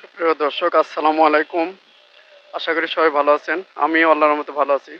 সুপ্রিয় দর্শক, আসসালামু আলাইকুম। আশা করি সবাই ভালো আছেন। আমিও আল্লাহর মতো ভালো আছি।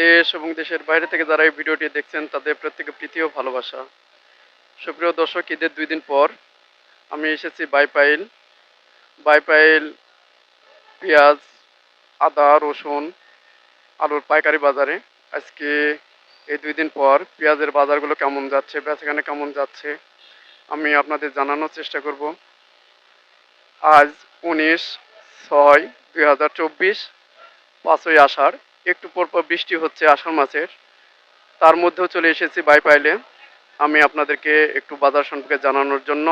দেশ এবং দেশের বাইরে থেকে যারা এই ভিডিওটি দেখছেন, তাদের প্রত্যেকে প্রীতি ও ভালোবাসা। সুপ্রিয় দর্শক, ঈদের দুই দিন পর আমি এসেছি বাইপাইল। বাইপাইল পেঁয়াজ, আদা, রসুন, আলুর পাইকারি বাজারে। আজকে এই দুই দিন পর পেঁয়াজের বাজারগুলো কেমন যাচ্ছে, বেচাকেনা কেমন যাচ্ছে, আমি আপনাদের জানানোর চেষ্টা করব। আজ উনিশ ছয় দুই হাজার চব্বিশ, পাঁচই আষাঢ়। একটু পর পর বৃষ্টি হচ্ছে আষাঢ় মাসের। তার মধ্যেও চলে এসেছি বাইপাইলে আমি আপনাদেরকে একটু বাজার সম্পর্কে জানানোর জন্য।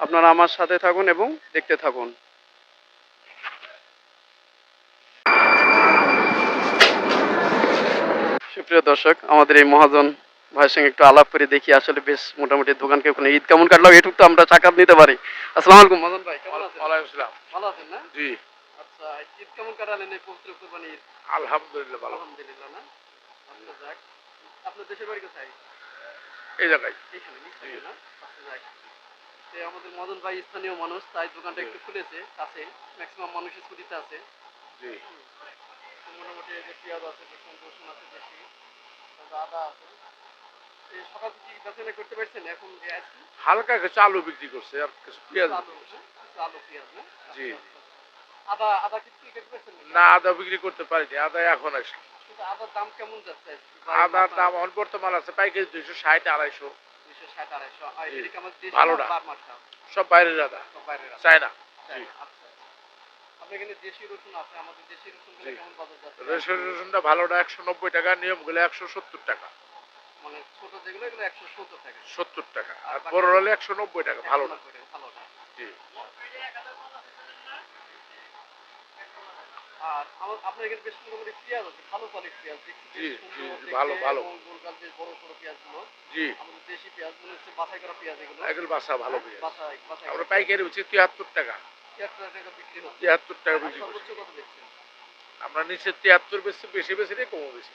আপনারা আমার সাথে থাকুন এবং দেখতে থাকুন। সুপ্রিয় দর্শক, আমাদের এই মহাজন ভাইয়ের সঙ্গে একটু আলাপ করে দেখি আসলে বেশ মোটামুটি দোকানকে ঈদ কেমন কাটলো এটুক তো আমরা চাকাত নিতে পারি। আসসালামু আলাইকুম মহাজন ভাই কেমন আছেন? ওয়ালাইকুম আসসালাম ভালো আছেন না? জি। আচ্ছা ঈদ কেমন কাটালেন এই পবিত্র কুরবানি ঈদ? আলহামদুলিল্লাহ ভালো। আলহামদুলিল্লাহ না? আচ্ছা যাক। আপনার দেশের বাড়ি কোথায়? এই জায়গায়। এখানে নিশ্চয়ই না? আচ্ছা যাক। আমাদের মদন ভাই স্থানীয় মানুষ তাই দোকানটা একটু খুলেছে কাছে। ম্যাক্সিমাম মানুষ স্কুটিতে আছে। জি। মোটামুটি যে পেঁয়াজ আছে রসুন আছে বেশি আদা আছে সকাল থেকে বেচা করতে পারছেন? এখন যে আজকে হালকা কিছু আলু বিক্রি করছে আর কিছু পেঁয়াজ আলু জি। আদা আদা কি বিক্রি করতে না আদা বিক্রি করতে পারিনি আদা এখন আদার দাম কেমন যাচ্ছে? আদার দাম এখন বর্তমান আছে পাইকারি দুইশো ষাট আড়াইশো। ভালো না। সব বাইরের আদা। সব বাইরের চায় না আচ্ছা। দেশি রসুনটা ভালোটা একশো নব্বই টাকা গুলো একশো সত্তর টাকা। মানে সত্তর টাকা। আর বড় হলে একশো নব্বই টাকা ভালোটা 190 জি। আর আপনার এখানে বেশ মোটামুটি পেঁয়াজ আছে ভালো পেঁয়াজ জি, জি, জি, ভালো, ভালো। এবং গোলগাল যে বড় বড় পেঁয়াজগুলো জি। আমাদের দেশি পেঁয়াজ মনে হচ্ছে বাছাই করা পেঁয়াজ এগুলো। এগুলো বাসা ভালো পেঁয়াজ। বাছাই বাছাই আমরা পাইকারি হচ্ছে তিয়াত্তর টাকা। তিয়াত্তর টাকা বিক্রি করছি। আমরা নিচে তিয়াত্তর বেশি বেশি বেশি রে কমও বেশি।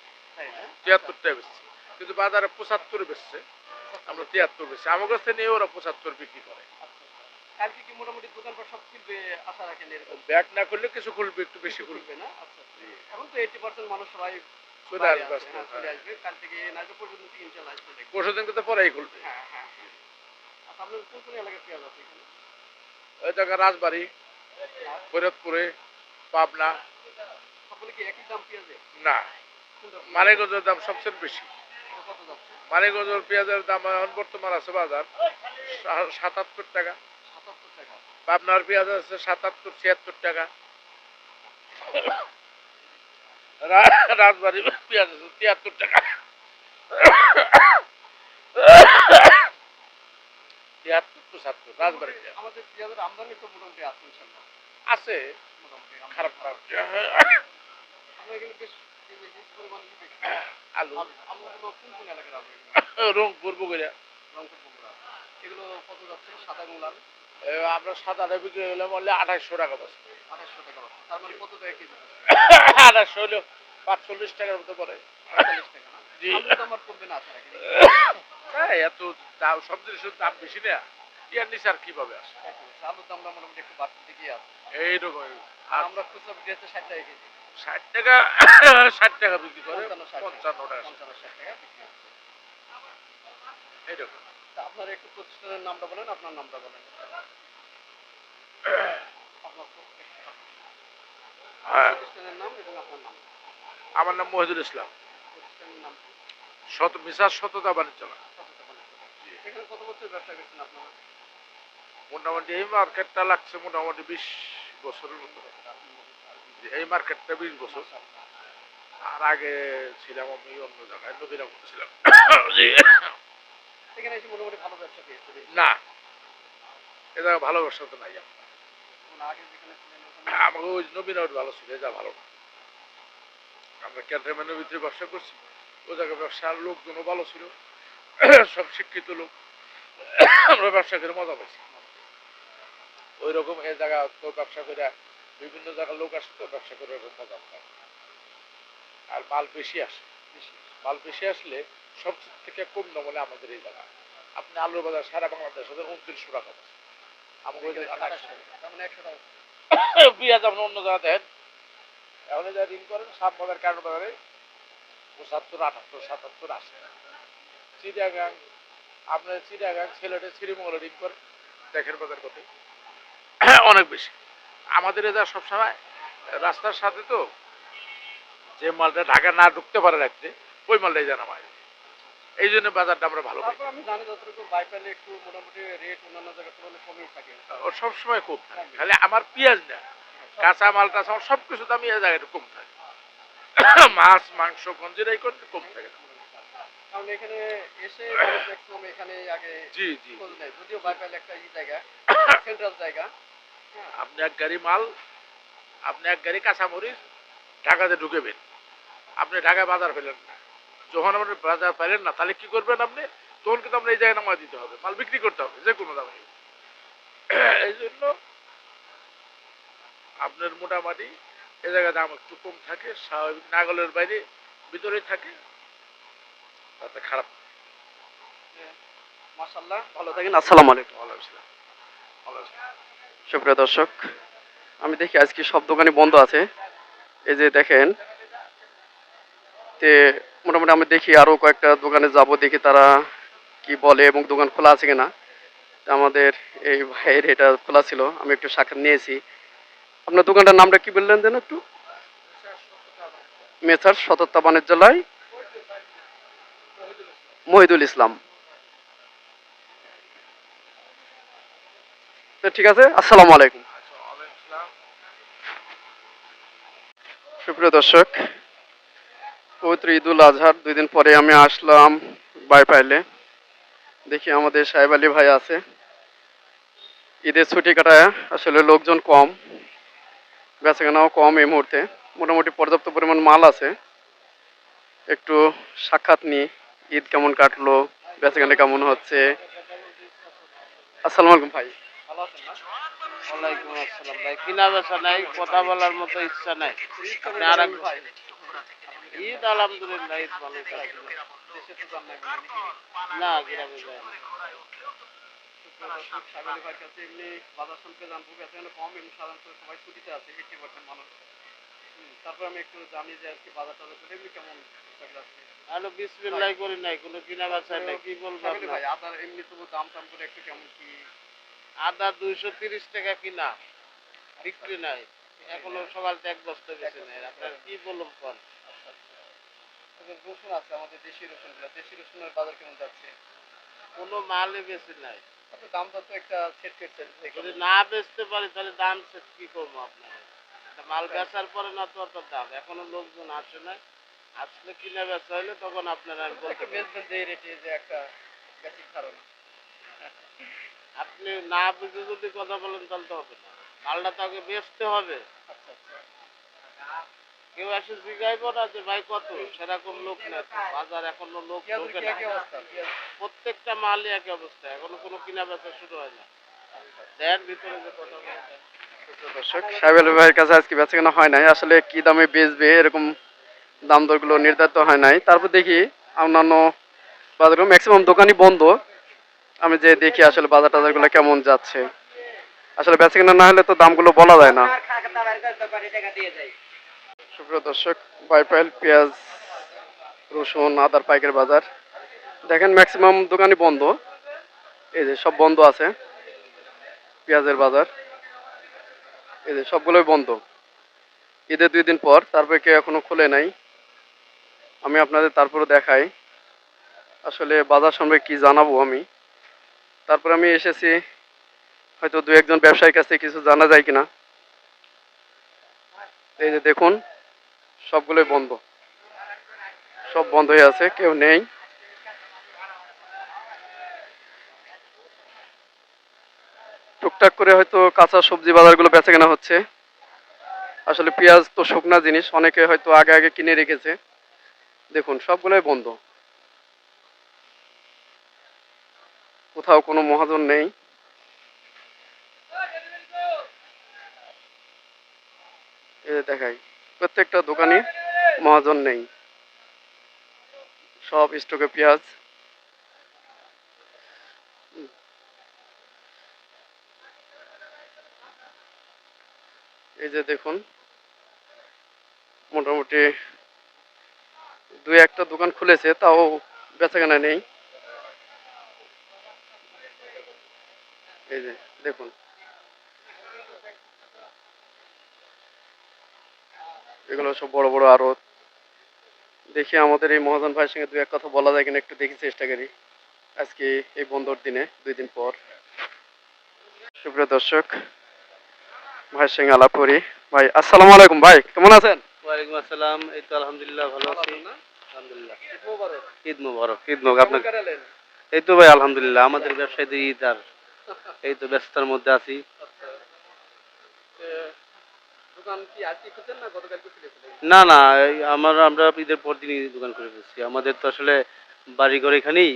তিয়াত্তর টাকা বেশি কিন্তু বাজারে পঁচাত্তর বেচছে। আমরা তিয়াত্তর বেশি আমার কাছে নিয়ে ওরা পঁচাত্তর বিক্রি করে। আচ্ছা কালকে কি মোটামুটি দোকানপাট সব খুলবে আশা রাখেন এরকম? ব্যাগ না করলে কিছু খুলবে একটু বেশি খুলবে। না? আচ্ছা এখন তো এইটি পার্সেন্ট মানুষ সবাই চলে আসবে হ্যাঁ, চলে হ্যাঁ। আসবে। কাল থেকে নাইজা পর্যন্ত ইনশাল্লাহ আসবে। পরশু দিনকে তো পরেই খুলবে। হ্যাঁ হ্যাঁ হ্যাঁ। আচ্ছা আপনার কোন কোন এলাকায় পেঁয়াজ আছে? ওই জায়গা রাজবাড়ি ফরিদপুরে পাবনা। না? মানিকগঞ্জের দাম সবচেয়ে বেশি। কত পেঁয়াজের দাম এখন বর্তমান আছে বাজার সাতাত্তর টাকা। পাবনার পেঁয়াজ আছে সাতাত্তর, ছিয়াত্তর টাকা। রাজবাড়ি পেঁয়াজ আছে তিয়াত্তর টাকা। তিয়াত্তর আমাদের পেঁয়াজের আমদানি তো মোটামুটি আছে ইনশাল্লাহ। আছে। মোটামুটি খারাপ খারাপ। আমরা এখানে বেশ আলু। রংপুর বগুড়া রংপুর বগুড়া। এগুলো কত যাচ্ছে? সাদা গোলাল আমরা সাদা বিক্রি হলে বললে আঠাশশো টাকা বসে আঠাশশো টাকা পাচ্ছে তার মানে কত টাকা কেজি? আঠাশশো হলে পাঁচচল্লিশ টাকার মতো পড়ে। না? জি। তো আমার কমবে না হ্যাঁ এত দাম সব জিনিসের দাম বেশি না। ইয়ার নিচে আর কীভাবে আসে আলুর দামটা মোটামুটি একটু দিকেই আছে। এইরকম আর আমরা খুচরা বিক্রি হচ্ছে ষাট টাকা কেজি। ষাট টাকা ষাট টাকা বিক্রি করে পঞ্চান্ন টাকা। পঞ্চান্ন ষাট টাকা বিক্রি এইরকম আপনার একটু প্রতিষ্ঠানের নামটা বলেন আপনার নামটা বলেন। হ্যাঁ। প্রতিষ্ঠানের নাম এবং আপনার নাম। আমার নাম মহিদুল ইসলাম। প্রতিষ্ঠানের নাম শত মিসার বাণিজ্য বলেন। এখানে কত বছর ব্যবসা করছেন আপনারা? মোটামুটি এই মার্কেটটা লাগছে মোটামুটি বিশ বছরের মতো। এই মার্কেটটা বিশ বছর। আর আগে ছিলাম আমি অন্য জায়গায় নবীরাম ছিলাম। এখানে এসে মোটামুটি ভালো ব্যবসা পেয়েছে না ভালো ব্যবসা তো নাই আমাকে ওই আউট ভালো ছিল যা ভালো না। আমরা ক্যান্টনমেন্টের ভিতরে ব্যবসা করছি। ওই জায়গায় ব্যবসার লোকজনও ভালো ছিল। সব শিক্ষিত লোক। আমরা ব্যবসা করে মজা পাইছি। ওই রকম এই জায়গা তো ব্যবসা করে বিভিন্ন জায়গার লোক আসে তো ব্যবসা করে ওরকম মজা পায়। আর মাল বেশি আসে। মাল বেশি আসলে সবচেয়ে থেকে কম হলে আমাদের এই জায়গা। আপনি আলুর বাজার সারা বাংলাদেশ উনত্রিশশো টাকা। আমাকে আটশো তার মানে পেঁয়াজ আপনি অন্য জায়গায় দেন। এখন যা ঋণ করেন সাত বাজার কারণ বাজারে পঁচাত্তর আটাত্তর সাতাত্তর আশি আপনার শ্রীমঙ্গলে দেখেন বাজার কত। অনেক বেশি। আমাদের সবসময় রাস্তার সাথে তো যে মালটা ঢাকা না ঢুকতে পারে রাখতে ওই মালটাই জানা হয় এই জন্য বাজারটা আমরা ভালো পাই আমি জানি যতটুকু একটু মোটামুটি রেট অন্যান্য জায়গার তুলনায় কমই থাকে। ও সবসময় কম থাকে। খালি আমার পেঁয়াজ না কাঁচা মাল টাচা সব কিছু দামি এই জায়গায় কম থাকে। মাছ মাংস গঞ্জিরাই করতে কম থাকে। কারণ এখানে এসে ম্যাক্সিমাম এখানে আগে জি জি খোঁজ নেয়। যদিও বাইপাইল একটা ই জায়গা সেন্ট্রাল জায়গা। আপনি এক গাড়ি মাল আপনি এক গাড়ি কাঁচামরিচ ঢাকাতে ঢুকেবেন। আপনি ঢাকায় বাজার পেলেন না। যখন আপনি বাজার পেলেন না তাহলে কি করবেন আপনি? তখন কিন্তু এই জায়গায় নামা দিতে হবে মাল বিক্রি করতে হবে যে কোনো দামে। এই জন্য আপনার মোটামুটি এ জায়গায় দাম একটু কম থাকে স্বাভাবিক নাগলের বাইরে ভিতরে থাকে। খারাপ। মাশাল্লাহ ভালো থাকেন আসসালামু আলাইকুম। সুপ্রিয় দর্শক আমি দেখি আজকে সব দোকানই বন্ধ আছে। এই যে দেখেন তে মোটামুটি আমি দেখি আরও কয়েকটা দোকানে যাব দেখি তারা কি বলে এবং দোকান খোলা আছে কিনা। তা আমাদের এই ভাইয়ের এটা খোলা ছিল আমি একটু সাক্ষাৎ নিয়েছি। আপনার দোকানটার নামটা কি বললেন যেন একটু? মেসার সততা বাণিজ্যালয় মহিদুল ইসলাম। ঠিক আছে, আসসালামু আলাইকুম। সুপ্রিয় দর্শক, পবিত্র ঈদুল আজহার, দুই দিন পরে আমি আসলাম বাইপাইলে। দেখি আমাদের সাহেব আলী ভাই আছে। ঈদের ছুটি কাটায় আসলে লোকজন কম, বেচাকেনাও কম এই মুহূর্তে। মোটামুটি পর্যাপ্ত পরিমাণ মাল আছে। একটু সাক্ষাৎ নিই। ঈদ কেমন কাটলো? বেচাকেনা কেমন হচ্ছে? আসসালামু আলাইকুম ভাই। ওয়ালাইকুম আসসালাম ভাই। কিনা বেচা নাই কথা বলার মতো ইচ্ছা নাই। আপনি আর ভাই। ঈদ আলহামদুলিল্লাহ ঈদ ভালো? না গ্রামে যায় তারপর আমি একটু জানি যে আজকে বাজার টাজার এমনি কেমন আলো বিসমিল্লাহ করি নাই কোনো কিনা বেচা নাই। কি বলব ভাই আদার এমনি তবু দাম টাম করে একটু কেমন কি? আদা দুইশো তিরিশ টাকা কিনা বিক্রি নাই। এখনও সকালতে এক বস্তা বেশি নাই। আপনার কি বলুন কোন? রসুন আছে আমাদের দেশি রসুনগুলো দেশি রসুনের বাজার কেমন যাচ্ছে? কোনো মালই বেশি নাই। আপনি দাম দর তো একটা সেট করছেন যদি না বেচতে পারি তাহলে দাম set কি করব আপনার? মাল বেচার পরে না তো অত দাম। এখনও লোকজন আসে না আসলে কিনা বেচা হলে তখন আপনারা আমি বলতে বেচবেন যে রেটে যে একটা বেসিক ধারণা। আপনি না বুঝে যদি কথা বলেন তাহলে তো হবে না। মালটা তো আগে বেচতে হবে। আচ্ছা আচ্ছা। কেউ এসে জিগাইবো না যে ভাই কত? সেরকম লোক না। বাজার এখনও লোক ঢোকে না। প্রত্যেকটা মালই একই অবস্থা। এখনও কোনো কিনা বেচা শুরু হয় না। দেন ভিতরে যে কথা দর্শক সাহেব ভাইয়ের কাছে আজকে বেচাকেনা হয় নাই। আসলে কি দামে বেচবে এরকম দাম দরগুলো নির্ধারিত হয় নাই। তারপর দেখি অন্যান্য বাজারগুলো ম্যাক্সিমাম দোকানই বন্ধ। আমি যে দেখি আসলে বাজার টাজারগুলো কেমন যাচ্ছে। আসলে বেচাকেনা না হলে তো দামগুলো বলা যায় না। সুপ্রিয় দর্শক, বাইপাইল, পেঁয়াজ, রসুন, আদার পাইকারি বাজার। দেখেন ম্যাক্সিমাম দোকানই বন্ধ। এই যে সব বন্ধ আছে। পেঁয়াজের বাজার। এই যে সবগুলোই বন্ধ। ঈদের দুই দিন পর, তারপরে কেউ এখনও খোলে নাই। আমি আপনাদের তারপরে দেখাই। আসলে বাজার সম্পর্কে কি জানাব আমি। তারপর আমি এসেছি, হয়তো দু একজন ব্যবসায়ীর কাছে কিছু জানা যায় কিনা। এই যে দেখুন, সবগুলোই বন্ধ। সব বন্ধ হয়ে আছে, কেউ নেই। টুকটাক করে হয়তো কাঁচা সবজি বাজারগুলো বেচা কেনা হচ্ছে। আসলে পেঁয়াজ তো শুকনা জিনিস, অনেকে হয়তো আগে আগে কিনে রেখেছে। দেখুন, সবগুলোই বন্ধ। কোথাও কোনো মহাজন নেই। দেখাই, প্রত্যেকটা দোকানে মহাজন নেই। সব স্টকে পেঁয়াজ। এই যে দেখুন, মোটামুটি দুই একটা দোকান খুলেছে তাও বেচাকেনা নেই। এই যে দেখুন। এগুলো সব বড় বড় আড়ত দেখি আমাদের এই মহাজন ভাইয়ের সঙ্গে দু এক কথা বলা যায় কিনা একটু দেখি চেষ্টা করি। আজকে এই বন্ধর দিনে দুই দিন পর। সুপ্রিয় দর্শক ভাইয়ের সঙ্গে আলাপ করি। ভাই আসসালামু আলাইকুম ভাই কেমন আছেন? ওয়ালাইকুম আসসালাম এই তো আলহামদুলিল্লাহ ভালো আছি। আলহামদুলিল্লাহ। ঈদ মোবারক। ঈদ মোবারক আপনার এই তো ভাই আলহামদুলিল্লাহ আমাদের ব্যবসায়ীদের ঈদ আর এই তো ব্যস্ততার মধ্যে আছি। খুঁজছেন না না আমার আমরা ঈদের পর দিনই দোকান করে ফেলছি। আমাদের তো আসলে বাড়িঘর এখানেই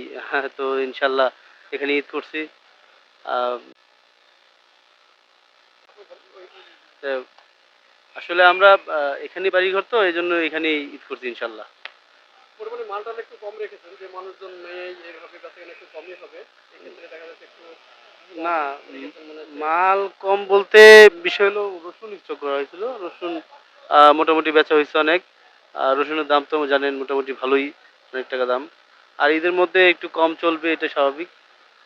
তো ইনশাল্লাহ এখানে ঈদ করছি। আসলে আমরা এখানে বাড়ি ঘর তো এই জন্য এখানেই ঈদ করছি ইনশাল্লাহ মোটামুটি মালটা একটু কম রেখেছেন যে মানুষজন নেই এইভাবে বেচাকেনা একটু কমই হবে এক্ষেত্রে দেখা যাচ্ছে একটু না। মাল কম বলতে বিষয় হলো রসুন স্টক করা হয়েছিল রসুন মোটামুটি বেচা হয়েছে অনেক আর রসুনের দাম তো জানেন মোটামুটি ভালোই অনেক টাকা দাম। আর ঈদের মধ্যে একটু কম চলবে এটা স্বাভাবিক।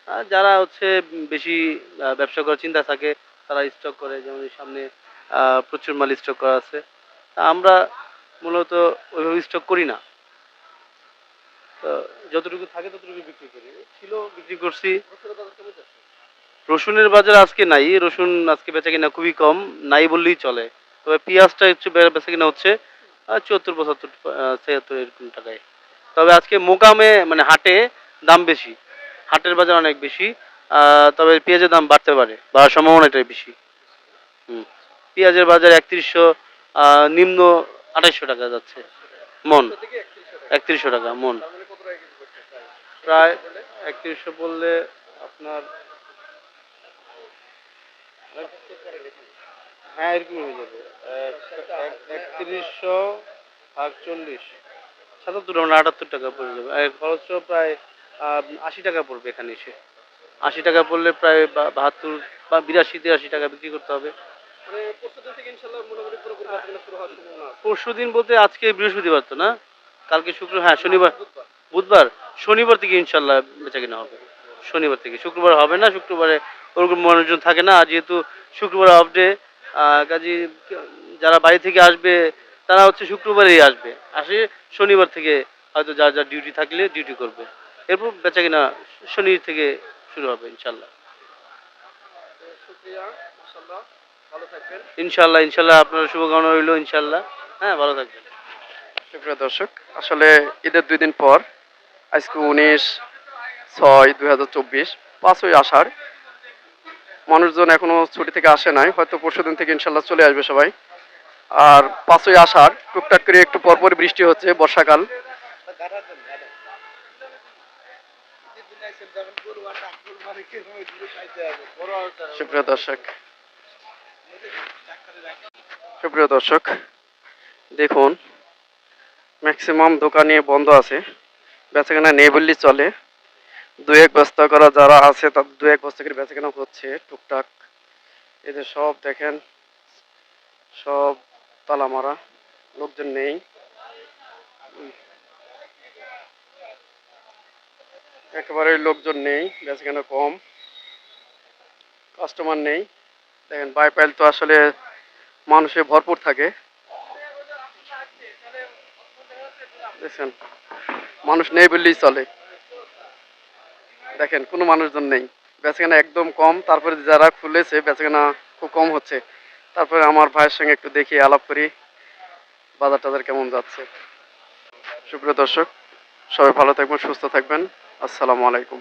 আর যারা হচ্ছে বেশি ব্যবসা করার চিন্তা থাকে তারা স্টক করে যেমন সামনে প্রচুর মাল স্টক করা আছে। তা আমরা মূলত ওইভাবে স্টক করি না। যতটুকু থাকে ততটুকু বিক্রি করি। ছিল বিক্রি করছি। রসুনের বাজার আজকে নাই, রসুন আজকে বেচা কিনা খুবই কম, নাই বললেই চলে। তবে পেঁয়াজটা একটু বেচা কিনা হচ্ছে চুয়াত্তর, পঁচাত্তর ছিয়াত্তর এরকম টাকায়। তবে আজকে মোকামে মানে হাটে দাম বেশি, হাটের বাজার অনেক বেশি তবে পেঁয়াজের দাম বাড়তে পারে, বাড়ার সম্ভাবনাটাই বেশি। হুম, পেঁয়াজের বাজার একত্রিশশো নিম্ন আঠাইশশো টাকা যাচ্ছে, মন। সত্যি কি 31 টাকা? একত্রিশশো টাকা, মন তার মানে কত টাকা কেজি পড়ছে প্রায়? একত্রিশশো বললে আপনার হ্যাঁ এরকম হয়ে যাবে। একত্রিশশো ভাগ চল্লিশ। সাতাত্তর মানে আটাত্তর টাকা পড়ে যাবে। আর খরচও প্রায় আশি টাকা পড়বে এখানে এসে। আশি টাকা পড়লে প্রায় বাহাত্তর বা বিরাশি তিরাশি টাকা বিক্রি করতে হবে। মানে। পরশু দিন বলতে আজকে বৃহস্পতিবার তো না? কালকে শুক্র হ্যাঁ শনিবার। বুধবার। শনিবার থেকে ইনশাল্লাহ বেচা কিনা হবে। শনিবার থেকে। শুক্রবার হবে না শুক্রবারে ওরকম মানুষজন থাকে না। যেহেতু শুক্রবার অফ ডে কাজে যারা বাড়ি থেকে আসবে তারা হচ্ছে শুক্রবারেই আসবে। আসে শনিবার থেকে হয়তো যার যার ডিউটি থাকলে ডিউটি করবে। এরপর বেচা কিনা শনি থেকে শুরু হবে ইনশাল্লাহ শুকরিয়া, ইনশাল্লাহ ইনশাল্লাহ আপনার শুভকামনা রইল ইনশাল্লাহ হ্যাঁ ভালো থাকবেন। সুপ্রিয় দর্শক। আসলে ঈদের দুই দিন পর আজকে উনিশ ছয় দুই হাজার চব্বিশ, পাঁচই আষাঢ়। মানুষজন এখনও ছুটি থেকে আসে নাই, হয়তো পরশু দিন থেকে ইনশাল্লাহ চলে আসবে সবাই। আর পাঁচই আষাঢ়, টুকটাক করে একটু পরপর বৃষ্টি হচ্ছে বর্ষাকাল। সুপ্রিয় দর্শক সুপ্রিয় দর্শক, দেখুন ম্যাক্সিমাম দোকানে বন্ধ আছে। বেচাকেনা নেই বললেই চলে। দু এক বস্তা করা যারা আছে, তার দু এক বস্তা করে বেচাকেনা হচ্ছে টুকটাক। এদের সব দেখেন, সব তালা মারা, লোকজন নেই। একেবারে লোকজন নেই, বেচাকেনা কম। কাস্টমার নেই। দেখেন, বাইপাইল তো আসলে মানুষে ভরপুর থাকে। দেখছেন মানুষ নেই বললেই চলে। দেখেন, কোনো মানুষজন নেই। বেচাকেনা একদম কম, তারপরে যারা খুলেছে, বেচাকেনা খুব কম হচ্ছে। তারপরে আমার ভাইয়ের সঙ্গে একটু দেখি, আলাপ করি বাজার টাজার কেমন যাচ্ছে। সুপ্রিয় দর্শক, সবাই ভালো থাকবেন, সুস্থ থাকবেন। আসসালামু আলাইকুম।